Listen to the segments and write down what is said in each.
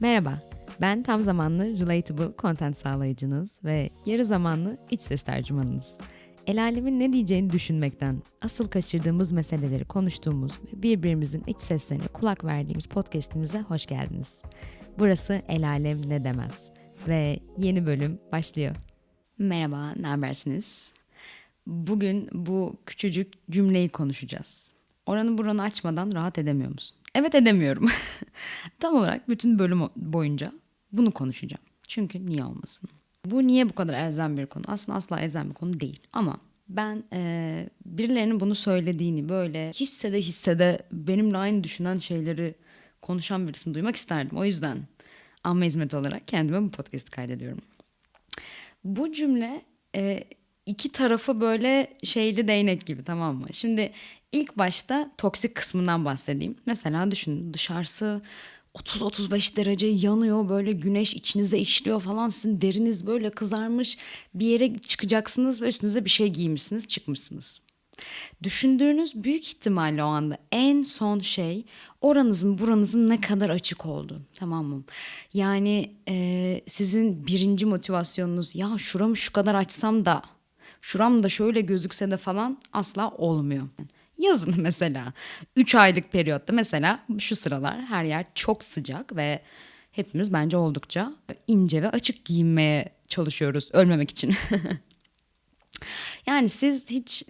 Merhaba, ben tam zamanlı relatable content sağlayıcınız ve yarı zamanlı iç ses tercümanınız. El alemin ne diyeceğini düşünmekten, asıl kaçırdığımız meseleleri konuştuğumuz ve birbirimizin iç seslerine kulak verdiğimiz podcastimize hoş geldiniz. Burası El Alem Ne Demez ve yeni bölüm başlıyor. Merhaba, ne habersiniz? Bugün bu küçücük cümleyi konuşacağız. Oranı buranı açmadan rahat edemiyor musun? Evet edemiyorum. Tam olarak bütün bölüm boyunca bunu konuşacağım. Çünkü niye olmasın? Bu niye bu kadar elzem bir konu? Aslında asla elzem bir konu değil. Ama ben e, birilerinin bunu söylediğini böyle hissede hissede benimle aynı düşünen şeyleri konuşan birisini duymak isterdim. O yüzden amma hizmet olarak kendime bu podcast'i kaydediyorum. Bu cümle e, iki tarafı böyle şeyli değnek gibi tamam mı? Şimdi ilk başta toksik kısmından bahsedeyim. Mesela düşünün dışarısı 30-35 derece yanıyor böyle güneş içinize işliyor falan sizin deriniz böyle kızarmış bir yere çıkacaksınız ve üstünüze bir şey giymişsiniz çıkmışsınız. Düşündüğünüz büyük ihtimalle o anda en son şey oranızın buranızın ne kadar açık oldu tamam mı? Yani e, sizin birinci motivasyonunuz ya şuramı şu kadar açsam da şuram da şöyle gözükse de falan asla olmuyor. Yazın mesela 3 aylık periyotta mesela şu sıralar her yer çok sıcak ve hepimiz bence oldukça ince ve açık giyinmeye çalışıyoruz ölmemek için. yani siz hiç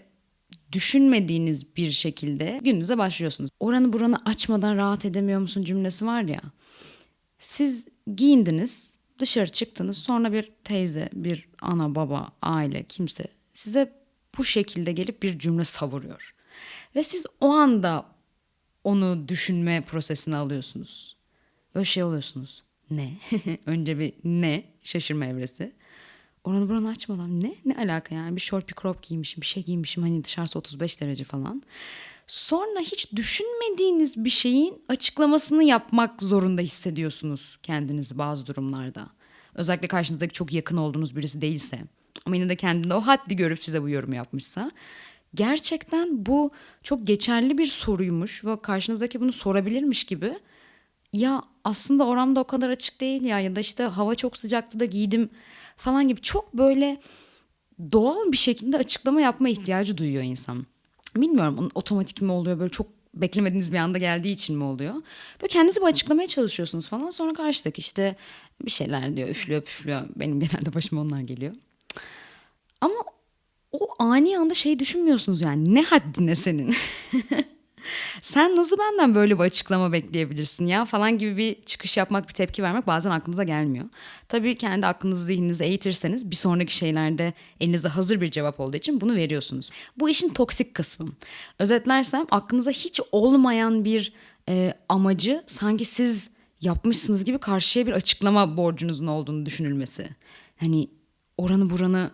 düşünmediğiniz bir şekilde gününüze başlıyorsunuz. Oranı buranı açmadan rahat edemiyor musun cümlesi var ya. Siz giyindiniz, dışarı çıktınız. Sonra bir teyze, bir ana, baba, aile, kimse size bu şekilde gelip bir cümle savuruyor. Ve siz o anda onu düşünme prosesine alıyorsunuz. Böyle şey oluyorsunuz. Ne? Önce bir ne? Şaşırma evresi. Oranı buranı açmadan ne? Ne alaka yani? Bir short bir crop giymişim, bir şey giymişim. Hani dışarısı 35 derece falan. Sonra hiç düşünmediğiniz bir şeyin açıklamasını yapmak zorunda hissediyorsunuz kendinizi bazı durumlarda. Özellikle karşınızdaki çok yakın olduğunuz birisi değilse. Ama yine de kendinde o haddi görüp size bu yorumu yapmışsa. Gerçekten bu çok geçerli bir soruymuş ve karşınızdaki bunu sorabilirmiş gibi. Ya aslında oramda o kadar açık değil ya ya da işte hava çok sıcaktı da giydim falan gibi çok böyle doğal bir şekilde açıklama yapma ihtiyacı duyuyor insan. Bilmiyorum otomatik mi oluyor böyle çok beklemediğiniz bir anda geldiği için mi oluyor? Böyle kendinizi bu açıklamaya çalışıyorsunuz falan sonra karşıdaki işte bir şeyler diyor üflüyor püflüyor. Benim genelde başıma onlar geliyor. Ani anda şey düşünmüyorsunuz yani ne haddine senin? Sen nasıl benden böyle bir açıklama bekleyebilirsin ya falan gibi bir çıkış yapmak, bir tepki vermek bazen aklınıza gelmiyor. Tabii kendi aklınızı, zihninizi eğitirseniz bir sonraki şeylerde elinizde hazır bir cevap olduğu için bunu veriyorsunuz. Bu işin toksik kısmı. Özetlersem aklınıza hiç olmayan bir e, amacı sanki siz yapmışsınız gibi karşıya bir açıklama borcunuzun olduğunu düşünülmesi. Hani oranı buranı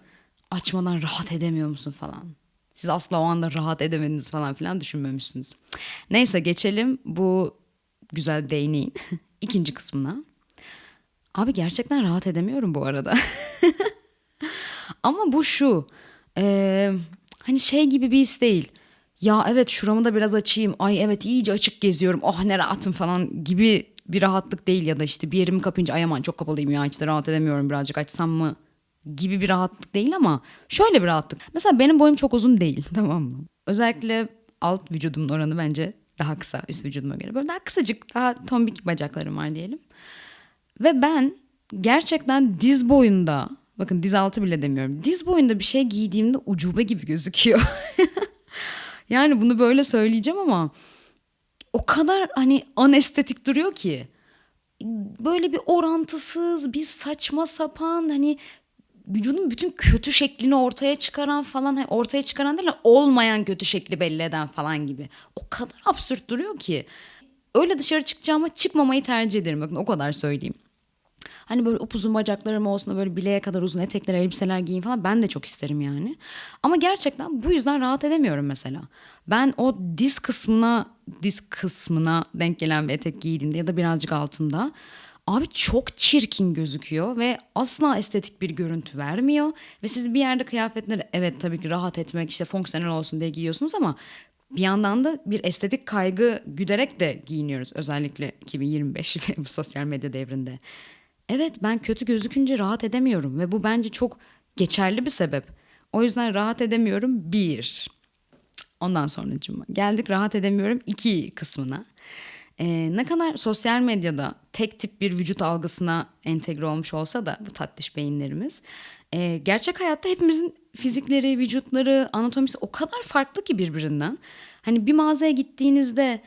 açmadan rahat edemiyor musun falan. Siz asla o anda rahat edemediniz falan filan düşünmemişsiniz. Neyse geçelim bu güzel değneğin ikinci kısmına. Abi gerçekten rahat edemiyorum bu arada. Ama bu şu. E, hani şey gibi bir his değil. Ya evet şuramı da biraz açayım. Ay evet iyice açık geziyorum. Oh ne rahatım falan gibi bir rahatlık değil ya da işte bir yerimi kapınca ay aman çok kapalıyım ya işte rahat edemiyorum birazcık açsam mı gibi bir rahatlık değil ama şöyle bir rahatlık. Mesela benim boyum çok uzun değil tamam mı? Özellikle alt vücudumun oranı bence daha kısa üst vücuduma göre. Böyle daha kısacık, daha tombik bacaklarım var diyelim. Ve ben gerçekten diz boyunda, bakın diz altı bile demiyorum. Diz boyunda bir şey giydiğimde ucube gibi gözüküyor. yani bunu böyle söyleyeceğim ama o kadar hani anestetik duruyor ki böyle bir orantısız, bir saçma sapan hani vücudun bütün kötü şeklini ortaya çıkaran falan hani ortaya çıkaran değil olmayan kötü şekli belli eden falan gibi. O kadar absürt duruyor ki. Öyle dışarı çıkacağıma çıkmamayı tercih ederim. Bakın o kadar söyleyeyim. Hani böyle upuzun bacaklarım olsun böyle bileğe kadar uzun etekler, elbiseler giyin falan ben de çok isterim yani. Ama gerçekten bu yüzden rahat edemiyorum mesela. Ben o diz kısmına, diz kısmına denk gelen bir etek giydiğimde ya da birazcık altında Abi çok çirkin gözüküyor ve asla estetik bir görüntü vermiyor. Ve siz bir yerde kıyafetleri evet tabii ki rahat etmek işte fonksiyonel olsun diye giyiyorsunuz ama Bir yandan da bir estetik kaygı güderek de giyiniyoruz özellikle 2025 ve bu sosyal medya devrinde. Evet ben kötü gözükünce rahat edemiyorum ve bu bence çok geçerli bir sebep. O yüzden rahat edemiyorum bir. Ondan sonra geldik rahat edemiyorum iki kısmına. Ee, ne kadar sosyal medyada tek tip bir vücut algısına entegre olmuş olsa da bu tatlış beyinlerimiz e, gerçek hayatta hepimizin fizikleri, vücutları, anatomisi o kadar farklı ki birbirinden. Hani bir mağazaya gittiğinizde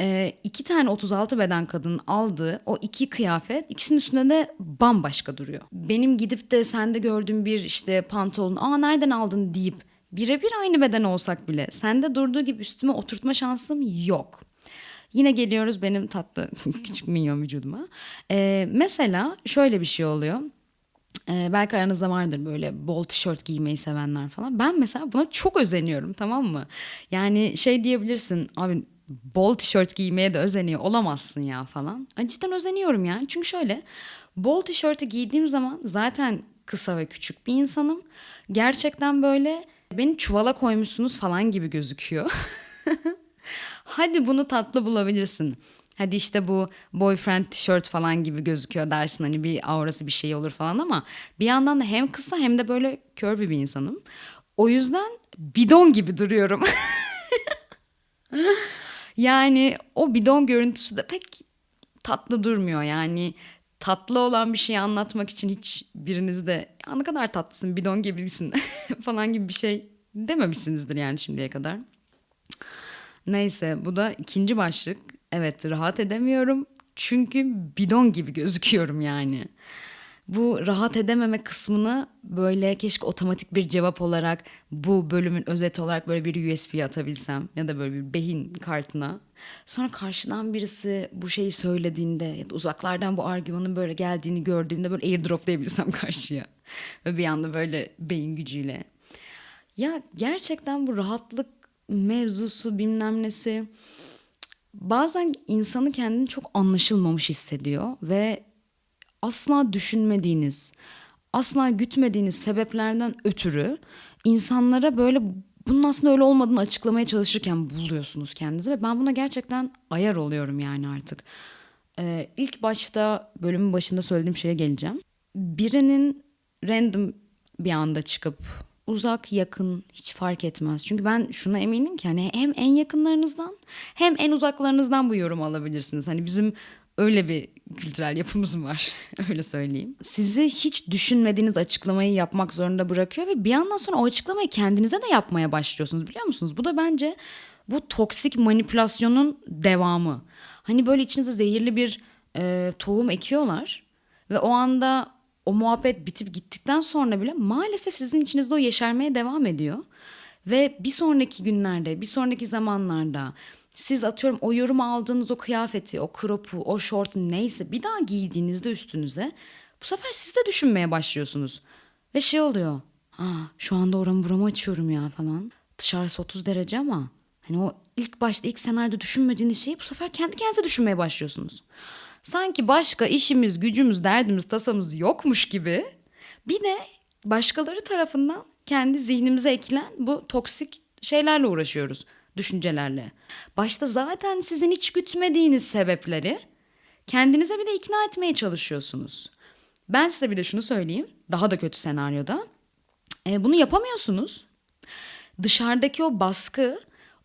e, iki tane 36 beden kadının aldığı o iki kıyafet ikisinin üstünde de bambaşka duruyor. Benim gidip de sende gördüğüm bir işte pantolon aa nereden aldın deyip birebir aynı beden olsak bile sende durduğu gibi üstüme oturtma şansım yok. Yine geliyoruz benim tatlı küçük minyon vücuduma. Ee, mesela şöyle bir şey oluyor. Ee, belki aranızda vardır böyle bol tişört giymeyi sevenler falan. Ben mesela buna çok özeniyorum tamam mı? Yani şey diyebilirsin abi bol tişört giymeye de özeniyor olamazsın ya falan. Cidden özeniyorum yani. Çünkü şöyle bol tişörtü giydiğim zaman zaten kısa ve küçük bir insanım. Gerçekten böyle beni çuvala koymuşsunuz falan gibi gözüküyor. Hadi bunu tatlı bulabilirsin. Hadi işte bu boyfriend tişört falan gibi gözüküyor dersin hani bir aurası bir şey olur falan ama bir yandan da hem kısa hem de böyle curvy bir insanım. O yüzden bidon gibi duruyorum. yani o bidon görüntüsü de pek tatlı durmuyor yani tatlı olan bir şeyi anlatmak için hiç biriniz de ya ne kadar tatlısın bidon gibisin falan gibi bir şey dememişsinizdir yani şimdiye kadar. Neyse bu da ikinci başlık. Evet rahat edemiyorum çünkü bidon gibi gözüküyorum yani. Bu rahat edememe kısmını böyle keşke otomatik bir cevap olarak bu bölümün özeti olarak böyle bir USB atabilsem ya da böyle bir beyin kartına. Sonra karşıdan birisi bu şeyi söylediğinde ya da uzaklardan bu argümanın böyle geldiğini gördüğümde böyle airdroplayabilsem karşıya. Ve bir anda böyle beyin gücüyle. Ya gerçekten bu rahatlık mevzusu bilmem nesi bazen insanı kendini çok anlaşılmamış hissediyor ve asla düşünmediğiniz, asla gütmediğiniz sebeplerden ötürü insanlara böyle bunun aslında öyle olmadığını açıklamaya çalışırken buluyorsunuz kendinizi ve ben buna gerçekten ayar oluyorum yani artık. Ee, ilk başta bölümün başında söylediğim şeye geleceğim. Birinin random bir anda çıkıp uzak yakın hiç fark etmez. Çünkü ben şuna eminim ki hani hem en yakınlarınızdan hem en uzaklarınızdan bu yorumu alabilirsiniz. Hani bizim öyle bir kültürel yapımız var. öyle söyleyeyim. Sizi hiç düşünmediğiniz açıklamayı yapmak zorunda bırakıyor ve bir yandan sonra o açıklamayı kendinize de yapmaya başlıyorsunuz biliyor musunuz? Bu da bence bu toksik manipülasyonun devamı. Hani böyle içinize zehirli bir e, tohum ekiyorlar ve o anda o muhabbet bitip gittikten sonra bile maalesef sizin içinizde o yeşermeye devam ediyor. Ve bir sonraki günlerde, bir sonraki zamanlarda siz atıyorum o yorum aldığınız o kıyafeti, o kropu, o şortu neyse bir daha giydiğinizde üstünüze bu sefer siz de düşünmeye başlıyorsunuz. Ve şey oluyor. Ha, şu anda oramı buramı açıyorum ya falan. Dışarısı 30 derece ama hani o ilk başta ilk senaryoda düşünmediğiniz şeyi bu sefer kendi kendinize düşünmeye başlıyorsunuz. Sanki başka işimiz, gücümüz, derdimiz, tasamız yokmuş gibi bir de başkaları tarafından kendi zihnimize ekilen bu toksik şeylerle uğraşıyoruz, düşüncelerle. Başta zaten sizin hiç gütmediğiniz sebepleri kendinize bir de ikna etmeye çalışıyorsunuz. Ben size bir de şunu söyleyeyim. Daha da kötü senaryoda. E, bunu yapamıyorsunuz. Dışarıdaki o baskı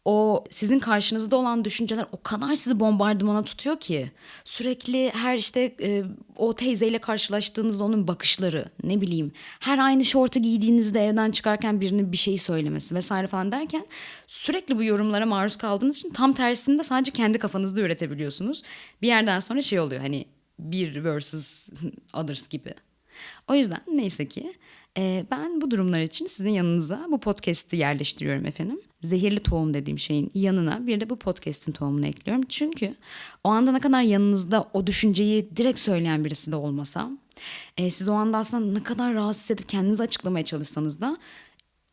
o sizin karşınızda olan düşünceler o kadar sizi bombardımana tutuyor ki sürekli her işte e, o teyzeyle karşılaştığınızda onun bakışları ne bileyim her aynı şortu giydiğinizde evden çıkarken birinin bir şey söylemesi vesaire falan derken sürekli bu yorumlara maruz kaldığınız için tam tersini de sadece kendi kafanızda üretebiliyorsunuz. Bir yerden sonra şey oluyor hani bir versus others gibi. O yüzden neyse ki e, ben bu durumlar için sizin yanınıza bu podcast'i yerleştiriyorum efendim zehirli tohum dediğim şeyin yanına bir de bu podcast'in tohumunu ekliyorum. Çünkü o anda ne kadar yanınızda o düşünceyi direkt söyleyen birisi de olmasa e, siz o anda aslında ne kadar rahatsız edip kendinizi açıklamaya çalışsanız da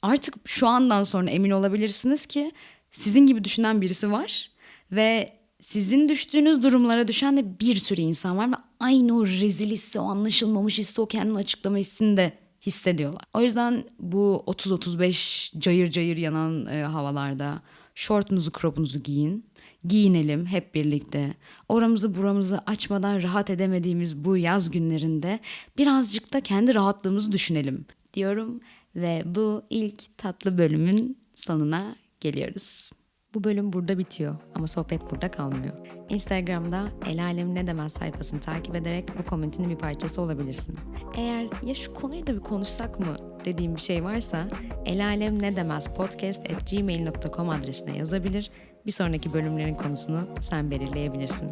artık şu andan sonra emin olabilirsiniz ki sizin gibi düşünen birisi var ve sizin düştüğünüz durumlara düşen de bir sürü insan var ve aynı o rezil hissi, o anlaşılmamış hissi, o kendini açıklama hissini de hissediyorlar. O yüzden bu 30-35 cayır cayır yanan e, havalarda Şortunuzu, kropunuzu giyin. Giyinelim hep birlikte. Oramızı buramızı açmadan rahat edemediğimiz bu yaz günlerinde birazcık da kendi rahatlığımızı düşünelim diyorum. Ve bu ilk tatlı bölümün sonuna geliyoruz. Bu bölüm burada bitiyor ama sohbet burada kalmıyor. Instagram'da El Alem Ne Demez sayfasını takip ederek bu komentinin bir parçası olabilirsin. Eğer ya şu konuyu da bir konuşsak mı dediğim bir şey varsa El Alem Ne Demez podcast at gmail.com adresine yazabilir. Bir sonraki bölümlerin konusunu sen belirleyebilirsin.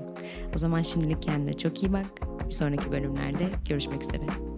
O zaman şimdilik kendine çok iyi bak. Bir sonraki bölümlerde görüşmek üzere.